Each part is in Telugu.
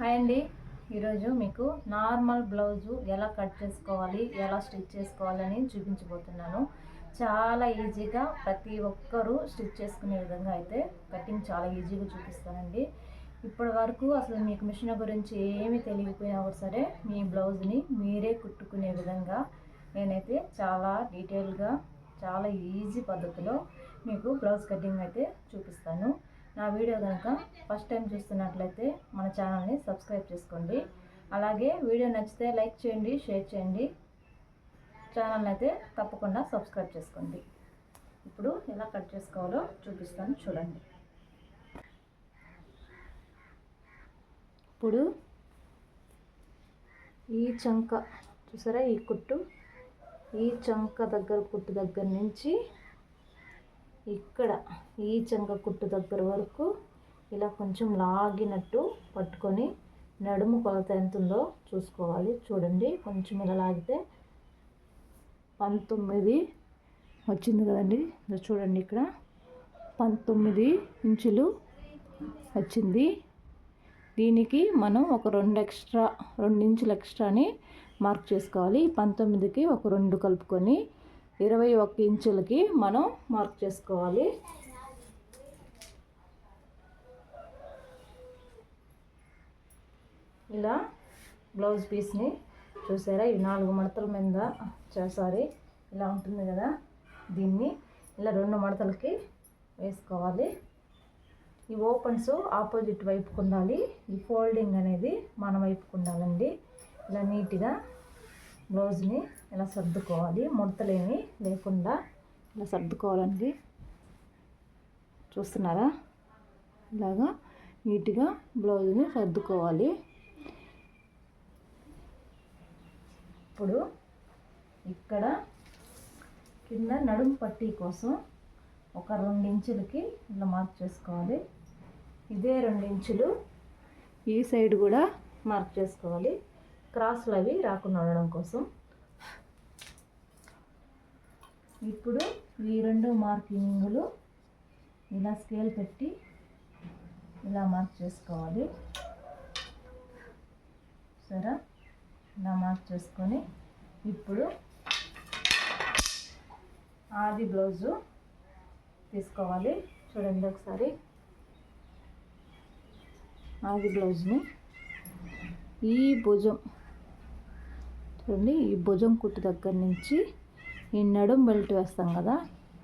హాయ్ అండి. ఈరోజు మీకు నార్మల్ బ్లౌజు ఎలా కట్ చేసుకోవాలి ఎలా స్టిచ్ చేసుకోవాలని చూపించబోతున్నాను. చాలా ఈజీగా ప్రతి ఒక్కరూ స్టిచ్ చేసుకునే విధంగా అయితే కటింగ్ చాలా ఈజీగా చూపిస్తానండి. ఇప్పటి వరకు అసలు మీకు మిషన్ గురించి ఏమీ తెలియకపోయినా కూడా సరే మీ బ్లౌజ్ని మీరే కుట్టుకునే విధంగా నేనైతే చాలా డీటెయిల్గా చాలా ఈజీ పద్ధతిలో మీకు బ్లౌజ్ కటింగ్ అయితే చూపిస్తాను. నా వీడియో కనుక ఫస్ట్ టైం చూస్తున్నట్లయితే మన ఛానల్ని సబ్స్క్రైబ్ చేసుకోండి. అలాగే వీడియో నచ్చితే లైక్ చేయండి షేర్ చేయండి. ఛానల్ని అయితే తప్పకుండా సబ్స్క్రైబ్ చేసుకోండి. ఇప్పుడు ఎలా కట్ చేసుకోవాలో చూపిస్తాను చూడండి. ఇప్పుడు ఈ చంక చూసారా? ఈ కుట్టు. ఈ చంక దగ్గర కుట్టు దగ్గర నుంచి ఇక్కడ ఈ చంక కుట్టు దగ్గర వరకు ఇలా కొంచెం లాగినట్టు పట్టుకొని నడుము కొలత ఎంత ఉందో చూసుకోవాలి. చూడండి కొంచెం ఇలా లాగితే పంతొమ్మిది వచ్చింది కదండి. చూడండి ఇక్కడ. పంతొమ్మిది ఇంచులు వచ్చింది. దీనికి మనం ఒక రెండు ఎక్స్ట్రా రెండు ఇంచులు ఎక్స్ట్రాని మార్క్ చేసుకోవాలి. పంతొమ్మిదికి ఒక రెండు కలుపుకొని ఇరవై ఒక్క ఇంచులకి మనం మార్క్ చేసుకోవాలి. ఇలా బ్లౌజ్ పీస్ని చూసారా? ఈ నాలుగు మడతల మీద చేసారి. ఇలా ఉంటుంది కదా దీన్ని. ఇలా రెండు మడతలకి వేసుకోవాలి. ఈ ఓపెన్స్ ఆపోజిట్ వైపుకు ఉండాలి. ఈ ఫోల్డింగ్ అనేది మన వైపుకు ఉండాలండి. ఇలా నీట్గా బ్లౌజ్ని ఇలా సర్దుకోవాలి? ముడతలేమి లేకుండా ఇలా సర్దుకోవాలండి? చూస్తున్నారా? ఇలాగా నీట్గా బ్లౌజ్ని సర్దుకోవాలి. ఇప్పుడు ఇక్కడ కింద నడుము పట్టీ కోసం ఒక రెండు ఇంచులకి ఇలా మార్క్ చేసుకోవాలి. ఇదే రెండు ఇంచులు ఈ సైడ్ కూడా మార్క్ చేసుకోవాలి. క్రాస్లు అవి రాకుండా ఉండడం కోసం. ఇప్పుడు ఈ రెండు మార్కింగులు ఇలా స్కేల్ పెట్టి ఇలా మార్క్ చేసుకోవాలి. సరే? ఇలా మార్క్ చేసుకొని ఇప్పుడు ఆది బ్లౌజు తీసుకోవాలి. చూడండి ఒకసారి. ఆది బ్లౌజ్ని ఈ భుజం చూడండి ఈ భుజం కుట్టు దగ్గర నుంచి ఈ నడుం బెల్ట్ వేస్తాం కదా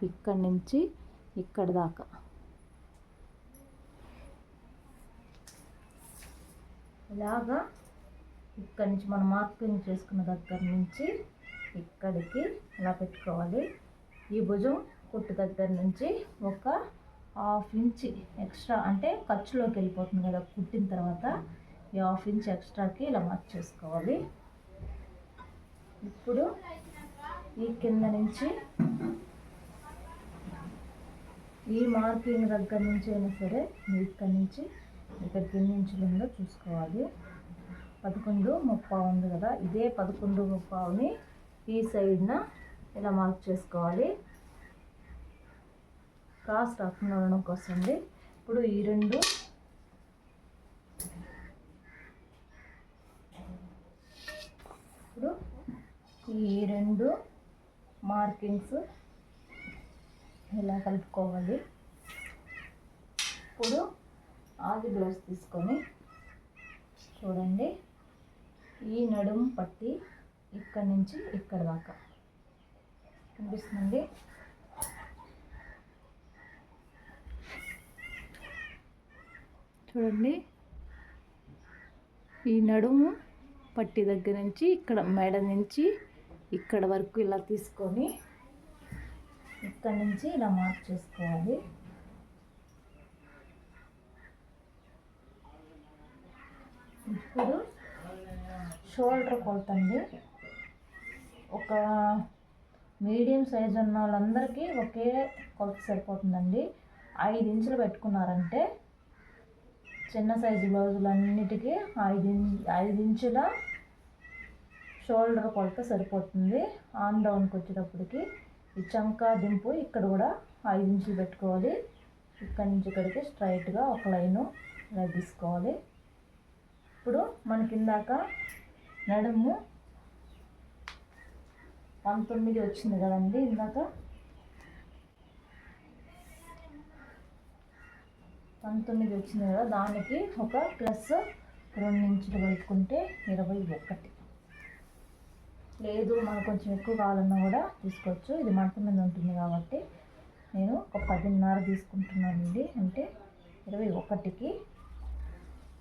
ఇక్కడి నుంచి ఇక్కడ దాకా. ఇలాగా ఇక్కడి నుంచి మనం మార్కింగ్ చేసుకున్న దగ్గర నుంచి ఇక్కడికి ఇలా పెట్టుకోవాలి. ఈ భుజం కుట్టు దగ్గర నుంచి ఒక హాఫ్ ఇంచ్ ఎక్స్ట్రా అంటే ఖర్చులోకి వెళ్ళిపోతుంది కదా కుట్టిన తర్వాత ఈ హాఫ్ ఇంచ్ ఎక్స్ట్రాకి ఇలా మార్క్ చేసుకోవాలి. ఇప్పుడు ఈ కింద నుంచి ఈ మార్కింగ్ దగ్గర నుంచి అయినా సరే ఇక్కడ నుంచి ఇక్కడ కింద నుంచి ఉందో చూసుకోవాలి. పదకొండు ముప్పా ఉంది కదా ఇదే పదకొండు ముప్పావుని ఈ సైడ్న ఇలా మార్క్ చేసుకోవాలి. క్రాస్ రాకుండా ఉండడం కోసం ఇప్పుడు ఈ రెండు ఇప్పుడు ఈ రెండు మార్కింగ్స్ ఇలా కలుపుకోవాలి? ఇప్పుడు ఆది బ్లౌజ్ తీసుకొని చూడండి. ఈ నడుము పట్టి ఇక్కడి నుంచి ఇక్కడ దాకా. కనిపిస్తుంది చూడండి. ఈ నడుము పట్టి దగ్గర నుంచి ఇక్కడ మెడ నుంచి ఇక్కడ వరకు ఇలా తీసుకొని ఇక్కడ నుంచి ఇలా మార్క్ చేసుకోవాలి. ఇప్పుడు షోల్డర్ కొలతండి. ఒక మీడియం సైజ్ ఉన్న వాళ్ళందరికీ ఒకే కొలత సరిపోతుందండి. ఐదు ఇంచులు పెట్టుకున్నారంటే చిన్న సైజు బ్లౌజులు అన్నిటికీ ఐదు ఐదు ఇంచుల షోల్డర్ కొలత సరిపోతుంది. ఆన్ డౌన్కి వచ్చేటప్పటికి ఈ చంకా దింపు ఇక్కడ కూడా ఐదు ఇంచులు పెట్టుకోవాలి. ఇక్కడి నుంచి ఇక్కడికి స్ట్రైట్గా ఒక లైను ఇలా తీసుకోవాలి ఇప్పుడు మనకి ఇందాక నడుము పంతొమ్మిది వచ్చింది కదండి ఇందాక? పంతొమ్మిది వచ్చింది కదా దానికి ఒక ప్లస్ రెండు ఇంచులు కలుపుకుంటే ఇరవై ఒకటి. లేదు మనకు కొంచెం ఎక్కువ కావాలన్నా కూడా తీసుకోవచ్చు. ఇది మంట మీద ఉంటుంది కాబట్టి నేను ఒక పదిన్నర తీసుకుంటున్నానండి. అంటే ఇరవై ఒకటికి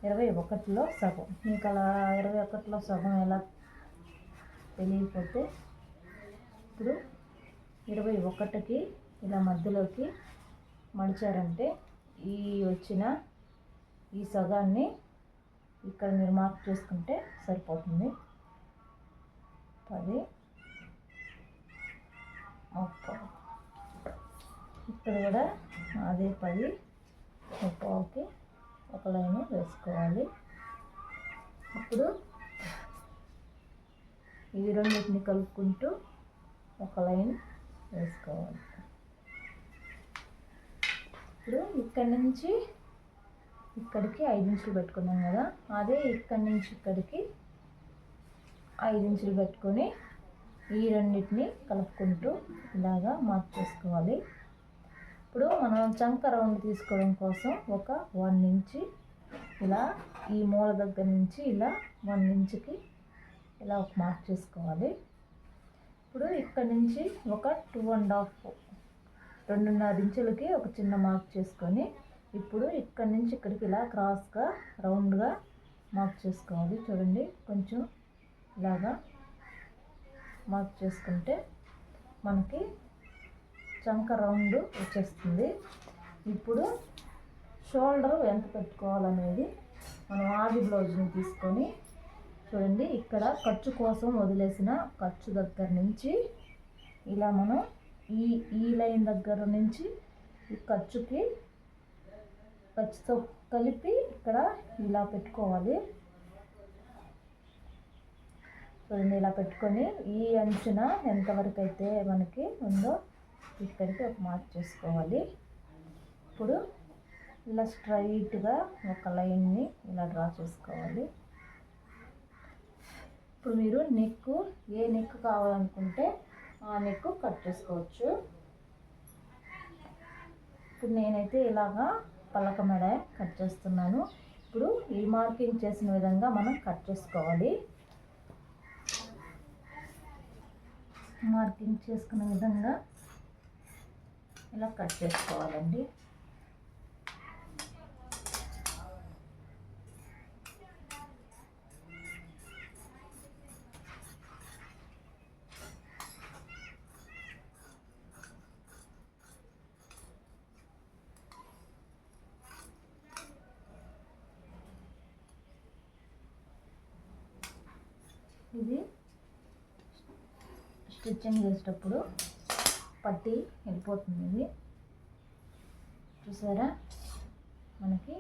ఇరవై ఒకటిలో సగం. మీకు అలా ఇరవై ఒకటిలో సగం ఎలా తెలియకపోతే ఇప్పుడు ఇరవై ఒకటికి ఇలా మధ్యలోకి మడిచారంటే ఈ వచ్చిన ఈ సగాన్ని ఇక్కడ మీరు మార్క్ చేసుకుంటే సరిపోతుంది. పది. ముప్పై ఇక్కడ కూడా అదే పది. ముప్పైకి ఒక లైన్ వేసుకోవాలి. ఇప్పుడు ఈ రెండింటిని కలుపుకుంటూ ఒక లైన్ వేసుకోవాలి. ఇప్పుడు ఇక్కడి నుంచి ఇక్కడికి ఐదు ఇంచులు పెట్టుకున్నాం కదా. అదే ఇక్కడి నుంచి ఇక్కడికి ఐదు ఇంచులు పెట్టుకొని ఈ రెండింటిని కలుపుకుంటూ ఇలాగా మార్క్ చేసుకోవాలి. ఇప్పుడు మనం చంక రౌండ్ తీసుకోవడం కోసం ఒక వన్ ఇంచి ఇలా ఈ మూల దగ్గర నుంచి ఇలా వన్ ఇంచుకి ఇలా ఒక మార్క్ చేసుకోవాలి. ఇప్పుడు ఇక్కడ నుంచి ఒక టూ అండ్ హాఫ్ రెండున్నర ఇంచులకి ఒక చిన్న మార్క్ చేసుకొని ఇప్పుడు ఇక్కడ నుంచి ఇక్కడికి ఇలా క్రాస్గా రౌండ్గా మార్క్ చేసుకోవాలి. చూడండి కొంచెం ఇలాగా మార్క్ చేసుకుంటే మనకి చంక రౌండ్ వచ్చేస్తుంది. ఇప్పుడు షోల్డర్ ఎంత పెట్టుకోవాలనేది మనం ఆది బ్లౌజ్ని తీసుకొని చూడండి ఇక్కడ ఖర్చు కోసం వదిలేసిన ఖర్చు దగ్గర నుంచి ఇలా మనం ఈ ఈ లైన్ దగ్గర నుంచి ఈ ఖర్చుకి ఖర్చుతో కలిపి ఇక్కడ ఇలా పెట్టుకోవాలి. చూడండి ఇలా పెట్టుకొని ఈ అంచున ఎంతవరకు అయితే మనకి ఉందో ఇక్కడికి ఒక మార్క్ చేసుకోవాలి. ఇప్పుడు ఇలా స్ట్రైట్గా ఒక లైన్ని ఇలా డ్రా చేసుకోవాలి. ఇప్పుడు మీరు నెక్ ఏ నెక్ కావాలనుకుంటే ఆ నెక్ కట్ చేసుకోవచ్చు. ఇప్పుడు నేనైతే ఇలాగా పలక మెడ కట్ చేస్తున్నాను. ఇప్పుడు ఈ మార్కింగ్ చేసిన విధంగా మనం కట్ చేసుకోవాలి. మార్కింగ్ చేసుకున్న విధంగా ఇలా కట్ చేసుకోవాలండి. ఇది స్టిచ్చింగ్ చేసేటప్పుడు పట్టి వెళ్ళిపోతుంది ఇది. చూసారా? మనకి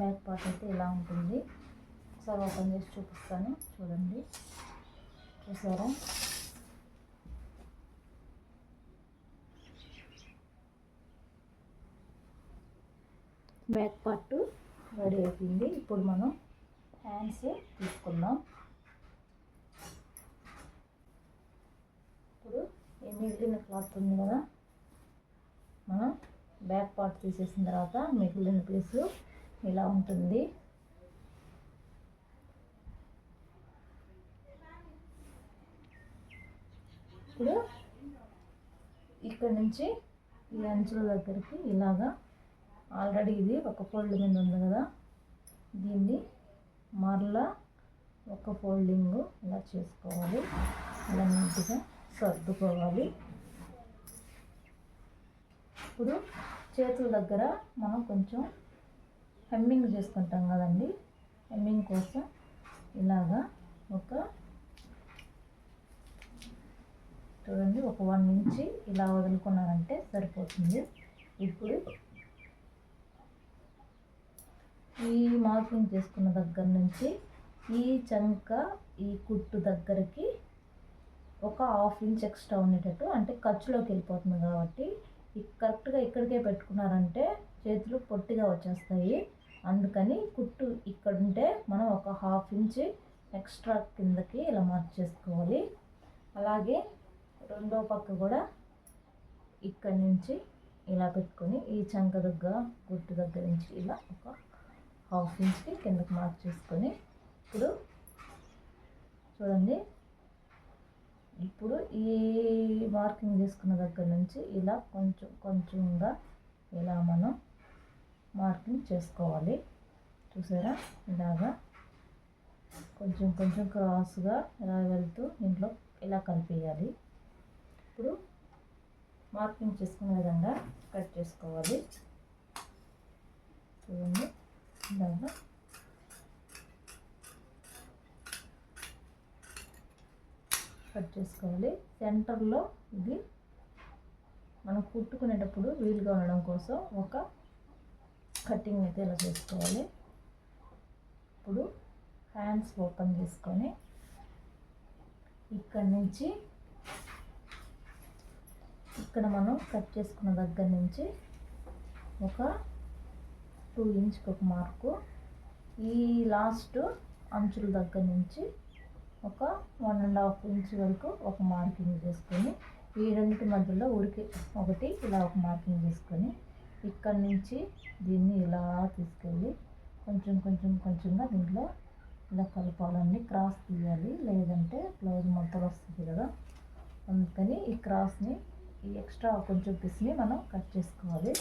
బ్యాక్ పార్ట్ అయితే ఇలా ఉంటుంది. ఒకసారి ఓపెన్ చేసి చూపిస్తాను. చూడండి. చూసారా? బ్యాక్ పార్ట్ రెడీ అయిపోయింది. ఇప్పుడు మనం హ్యాండ్స్ తీసుకుందాం ఇప్పుడు ఈ మిగిలిన క్లాత్ ఉంది కదా. మనం బ్యాక్ పార్ట్ తీసేసిన తర్వాత మిగిలిన పీసు ఇలా ఉంటుంది. ఇప్పుడు ఇక్కడ నుంచి ఈ అంచుల దగ్గరికి ఇలాగా ఆల్రెడీ ఇది ఒక ఫోల్డ్ మీద ఉంది కదా. దీన్ని మరలా ఒక ఫోల్డింగ్ ఇలా చేసుకోవాలి. ఇలా నీట్గా సర్దుకోవాలి. ఇప్పుడు చేతుల దగ్గర మనం కొంచెం హెమ్మింగ్ చేసుకుంటాం కదండి. హెమ్మింగ్ కోసం ఇలాగా ఒక చూడండి ఒక వన్ ఇంచి ఇలా వదులుకున్నారంటే సరిపోతుంది. ఇప్పుడు ఈ మార్కింగ్ చేసుకున్న దగ్గర నుంచి ఈ చంక ఈ కుట్టు దగ్గరికి ఒక హాఫ్ ఇంచ్ ఎక్స్ట్రా ఉండేటట్టు అంటే ఖర్చులోకి వెళ్ళిపోతుంది కాబట్టి కరెక్ట్గా ఇక్కడికే పెట్టుకున్నారంటే చేతులు పొట్టిగా వచ్చేస్తాయి. అందుకని కుట్టు ఇక్కడ ఉంటే మనం ఒక హాఫ్ ఇంచ్ ఎక్స్ట్రా కిందకి ఇలా మార్క్ చేసుకోవాలి. అలాగే రెండో పక్క కూడా ఇక్కడ నుంచి ఇలా పెట్టుకొని ఈ చంక దగ్గర గుట్టు దగ్గర నుంచి ఇలా ఒక హాఫ్ ఇంచ్కి కిందకి మార్క్ చేసుకొని ఇప్పుడు చూడండి. ఇప్పుడు ఈ మార్కింగ్ చేసుకున్న దగ్గర నుంచి ఇలా కొంచెం కొంచెంగా ఇలా మనం మార్కింగ్ చేసుకోవాలి. చూసారా? ఇలాగా కొంచెం కొంచెం క్రాస్గా ఇలా వెళ్తూ ఇంట్లో ఇలా కలిపేయాలి. ఇప్పుడు మార్కింగ్ చేసుకునే విధంగా కట్ చేసుకోవాలి. చూడండి. ఇలాగా కట్ చేసుకోవాలి. సెంటర్లో ఇది మనం కుట్టుకునేటప్పుడు వీలుగా ఉండడం కోసం ఒక కటింగ్ అయితే ఇలా చేసుకోవాలి. ఇప్పుడు హ్యాండ్స్ ఓపెన్ చేసుకొని ఇక్కడ నుంచి ఇక్కడ మనం కట్ చేసుకున్న దగ్గర నుంచి ఒక టూ ఇంచ్కి ఒక మార్కు. ఈ లాస్ట్ అంచుల దగ్గర నుంచి ఒక వన్ అండ్ హాఫ్ ఇంచ్ వరకు ఒక మార్కింగ్ చేసుకొని ఈ రెండింటి మధ్యలో ఉడికి ఒకటి ఇలా ఒక మార్కింగ్ చేసుకొని ఇక్కడ నుంచి దీన్ని ఇలా తీసుకెళ్ళి కొంచెం కొంచెం కొంచెంగా దీంట్లో ఇలా కలపాలండి క్రాస్ తీయాలి. లేదంటే బ్లౌజ్ మొత్తం వస్తుంది కదా. అందుకని ఈ క్రాస్ని ఈ ఎక్స్ట్రా కొంచెం పీస్ని మనం కట్ చేసుకోవాలి.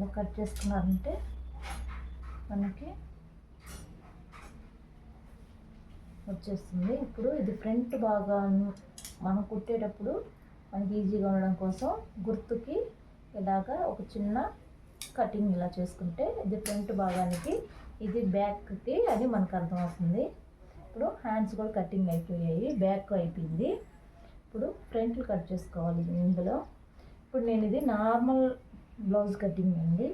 ఇలా కట్ చేసుకున్నారంటే మనకి వచ్చేస్తుంది. ఇప్పుడు ఇది ఫ్రంట్ భాగాన్ని మనం కుట్టేటప్పుడు మనకి ఈజీగా ఉండడం కోసం గుర్తుకి ఇలాగా ఒక చిన్న కటింగ్ ఇలా చేసుకుంటే ఇది ఫ్రంట్ భాగానికి ఇది బ్యాక్కి అది మనకు అర్థమవుతుంది. ఇప్పుడు హ్యాండ్స్ కూడా కటింగ్ అయిపోయాయి బ్యాక్ అయిపోయింది. ఇప్పుడు ఫ్రంట్లు కట్ చేసుకోవాలి ఇందులో. ఇప్పుడు నేను ఇది నార్మల్ బ్లౌజ్ కటింగ్ అండి.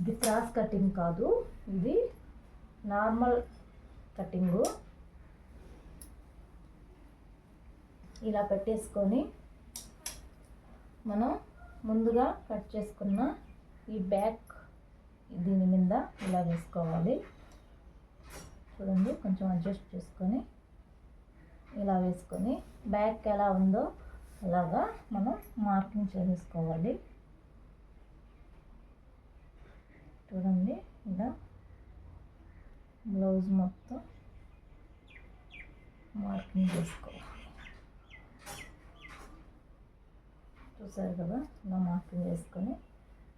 ఇది క్రాస్ కటింగ్ కాదు. ఇది నార్మల్ కటింగు. ఇలా పెట్టేసుకొని మనం ముందుగా కట్ చేసుకున్న ఈ బ్యాక్ దీని మీద ఇలా వేసుకోవాలి. చూడండి కొంచెం అడ్జస్ట్ చేసుకొని ఇలా వేసుకొని బ్యాక్ ఎలా ఉందో అలాగా మనం మార్కింగ్ చేసేసుకోవాలి. చూడండి ఇలా బ్లౌజ్ మొత్తం మార్కింగ్ చేసుకోవాలి. చూసారు కదా ఇలా మార్కింగ్ చేసుకొని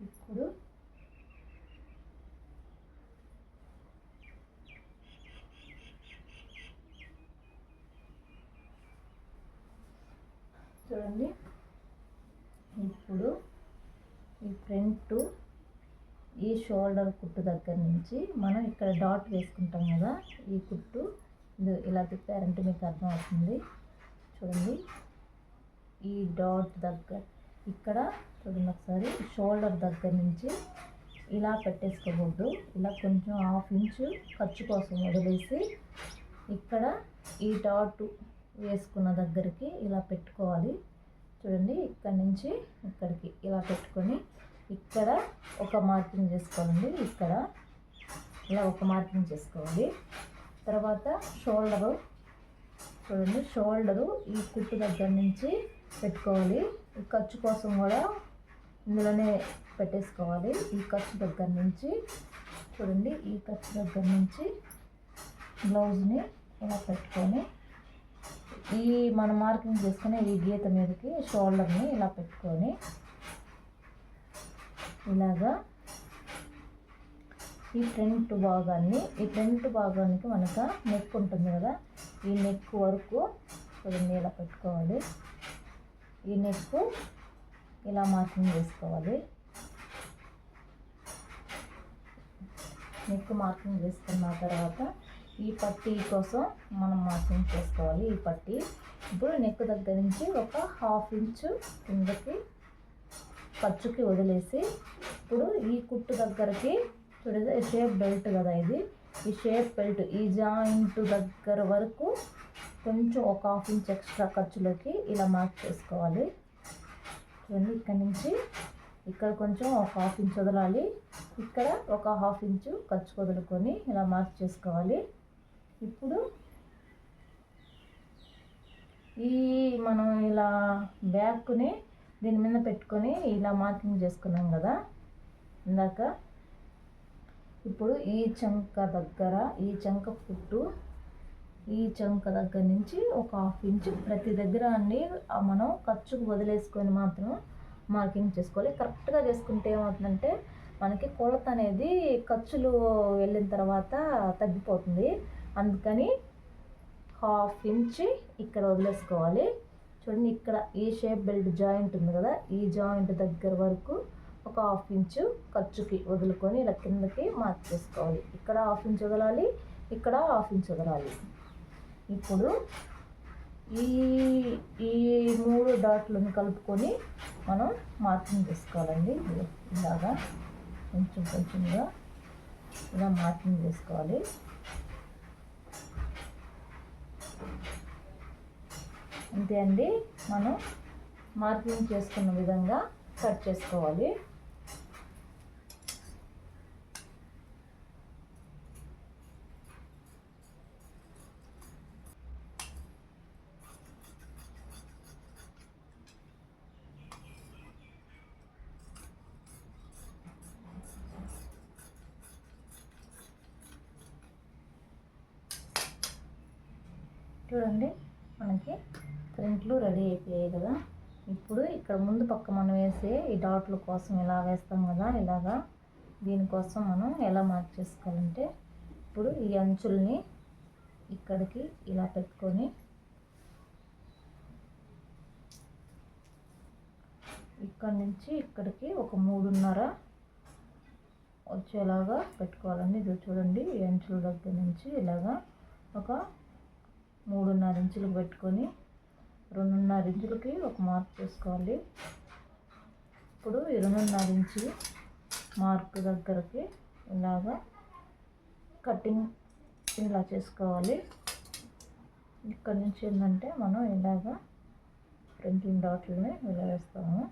ఇప్పుడు చూడండి ఇప్పుడు ఈ ఫ్రంట్ ఈ షోల్డర్ కుట్టు దగ్గర నుంచి మనం ఇక్కడ డాట్ వేసుకుంటాం కదా ఈ కుట్టు. ఇలా తిప్పారంటే మీకు అర్థం అవుతుంది చూడండి. ఈ డాట్ దగ్గర ఇక్కడ చూడండి ఒకసారి షోల్డర్ దగ్గర నుంచి ఇలా పెట్టేసుకోకూడదు. ఇలా కొంచెం హాఫ్ ఇంచు ఖర్చు కోసం వదిలేసి ఇక్కడ ఈ డాట్ వేసుకున్న దగ్గరికి ఇలా పెట్టుకోవాలి. చూడండి ఇక్కడ నుంచి ఇక్కడికి ఇలా పెట్టుకొని ఇక్కడ ఒక మార్కింగ్ చేసుకోవాలండి. ఇక్కడ ఇలా ఒక మార్కింగ్ చేసుకోవాలి. తర్వాత షోల్డరు. చూడండి షోల్డరు ఈ కుట్టు దగ్గర నుంచి పెట్టుకోవాలి. ఈ ఖర్చు కోసం కూడా ఇందులోనే పెట్టేసుకోవాలి. ఈ ఖర్చు దగ్గర నుంచి చూడండి ఈ ఖర్చు దగ్గర నుంచి బ్లౌజ్ని ఇలా పెట్టుకొని ఈ మనం మార్కింగ్ చేసుకునే ఈ గీత మీదకి షోల్డర్ని ఇలా పెట్టుకొని ఇలాగా ఈ ఫ్రంట్ భాగాన్ని ఈ ఫ్రంట్ భాగానికి మనకు నెక్ ఉంటుంది కదా ఈ నెక్ వరకు కొద్దిగా ఇలా పెట్టుకోవాలి. ఈ నెక్ ఇలా మార్కింగ్ చేసుకోవాలి. నెక్ మార్కింగ్ చేసుకున్న తర్వాత ఈ పట్టీ కోసం మనం మార్కింగ్ చేసుకోవాలి. ఈ పట్టీ ఇప్పుడు నెక్ దగ్గర నుంచి ఒక హాఫ్ ఇంచు కిందకి ఖర్చుకి వదిలేసి ఇప్పుడు ఈ కుట్టు దగ్గరకి చూడదు షేప్ బెల్ట్ కదా ఇది. ఈ షేప్ బెల్ట్ ఈ జాయింట్ దగ్గర వరకు కొంచెం ఒక హాఫ్ ఇంచ్ ఎక్స్ట్రా ఖర్చులోకి ఇలా మార్క్ చేసుకోవాలి. చూడండి ఇక్కడ నుంచి ఇక్కడ కొంచెం ఒక హాఫ్ ఇంచ్ వదలాలి. ఇక్కడ ఒక హాఫ్ ఇంచు ఖర్చు వదులుకొని ఇలా మార్క్ చేసుకోవాలి. ఇప్పుడు ఈ మనం ఇలా బ్యాక్ని దీని మీద పెట్టుకొని ఇలా మార్కింగ్ చేసుకున్నాం కదా. ఇందాక ఇప్పుడు ఈ చంక దగ్గర ఈ చంక పుట్టు ఈ చంక దగ్గర నుంచి ఒక హాఫ్ ఇంచ్ ప్రతి దగ్గర అన్ని మనం ఖర్చుకు వదిలేసుకొని మాత్రం మార్కింగ్ చేసుకోవాలి. కరెక్ట్గా చేసుకుంటే ఏమవుతుందంటే మనకి కొలత అనేది ఖర్చులు వెళ్ళిన తర్వాత తగ్గిపోతుంది. అందుకని హాఫ్ ఇంచ్ ఇక్కడ వదిలేసుకోవాలి. చూడండి ఇక్కడ ఈ షేప్ బెల్ట్ జాయింట్ ఉంది కదా ఈ జాయింట్ దగ్గర వరకు ఒక హాఫ్ ఇంచు ఖర్చుకి వదులుకొని ఇలా కిందకి మార్క్ చేసుకోవాలి. ఇక్కడ హాఫ్ ఇంచ్ వదలాలి ఇక్కడ హాఫ్ ఇంచ్ వదలాలి. ఇప్పుడు ఈ ఈ మూడు డాట్లను కలుపుకొని మనం మార్కింగ్ చేసుకోవాలండి. ఇలాగా కొంచెం కొంచెంగా ఇలా మార్కింగ్ చేసుకోవాలి. అంతే అండి మనం మార్కింగ్ చేసుకున్న విధంగా కట్ చేసుకోవాలి చూడండి మనకి ఫ్రంట్లు రెడీ అయిపోయాయి కదా ఇప్పుడు ఇక్కడ ముందు పక్క మనం వేసి ఈ డాట్ల కోసం ఇలా వేస్తాం కదా ఇలాగా దీనికోసం మనం ఎలా మార్క్ చేసుకోవాలంటే ఇప్పుడు ఈ అంచుల్ని ఇక్కడికి ఇలా పెట్టుకొని ఇక్కడ నుంచి ఇక్కడికి ఒక మూడున్నర వచ్చేలాగా పెట్టుకోవాలండి. ఇది చూడండి ఈ అంచుల దగ్గర నుంచి ఇలాగా ఒక మూడున్నర ఇంచులు పెట్టుకొని రెండున్నర ఇంచులకి ఒక మార్క్ చేసుకోవాలి. ఇప్పుడు ఈ రెండున్నర ఇంచు మార్క్ దగ్గరకి ఇలాగా కటింగ్ ఇలా చేసుకోవాలి. ఇక్కడ నుంచి ఏంటంటే మనం ఇలాగా ప్రింటింగ్ డాట్లని ఇలా వేస్తాము.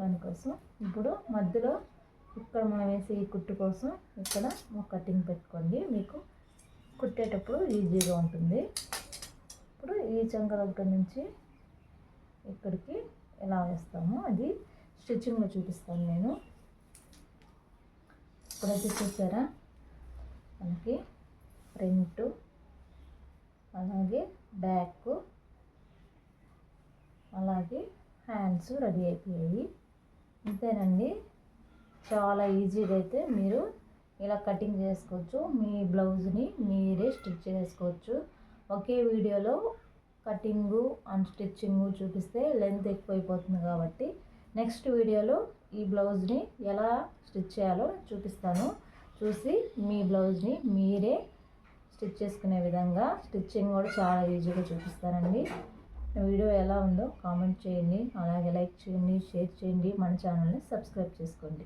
దానికోసం ఇప్పుడు మధ్యలో ఇక్కడ మనం వేసే ఈ కుట్టు కోసం ఇక్కడ కటింగ్ పెట్టుకోండి. మీకు కుట్టేటప్పుడు ఈజీగా ఉంటుంది. ఇప్పుడు ఈ చంక దగ్గర నుంచి ఇక్కడికి ఎలా వేస్తామో అది స్టిచ్చింగ్లో చూపిస్తాను నేను. ఇప్పుడైతే చూసారా? మనకి ఫ్రంట్ అలాగే బ్యాక్ అలాగే హ్యాండ్స్ రెడీ అయిపోయాయి. అంతేనండి చాలా ఈజీగా అయితే మీరు ఇలా కటింగ్ చేసుకోవచ్చు. మీ బ్లౌజ్ని మీరే స్టిచ్ చేసుకోవచ్చు. ఒకే వీడియోలో కటింగు అండ్ స్టిచ్చింగు చూపిస్తే లెంత్ ఎక్కువైపోతుంది కాబట్టి నెక్స్ట్ వీడియోలో ఈ బ్లౌజ్ని ఎలా స్టిచ్ చేయాలో చూపిస్తాను. చూసి మీ బ్లౌజ్ని మీరే స్టిచ్ చేసుకునే విధంగా స్టిచ్చింగ్ కూడా చాలా ఈజీగా చూపిస్తానండి. వీడియో ఎలా ఉందో కామెంట్ చేయండి అలాగే లైక్ చేయండి షేర్ చేయండి మన ఛానల్ని సబ్స్క్రైబ్ చేసుకోండి.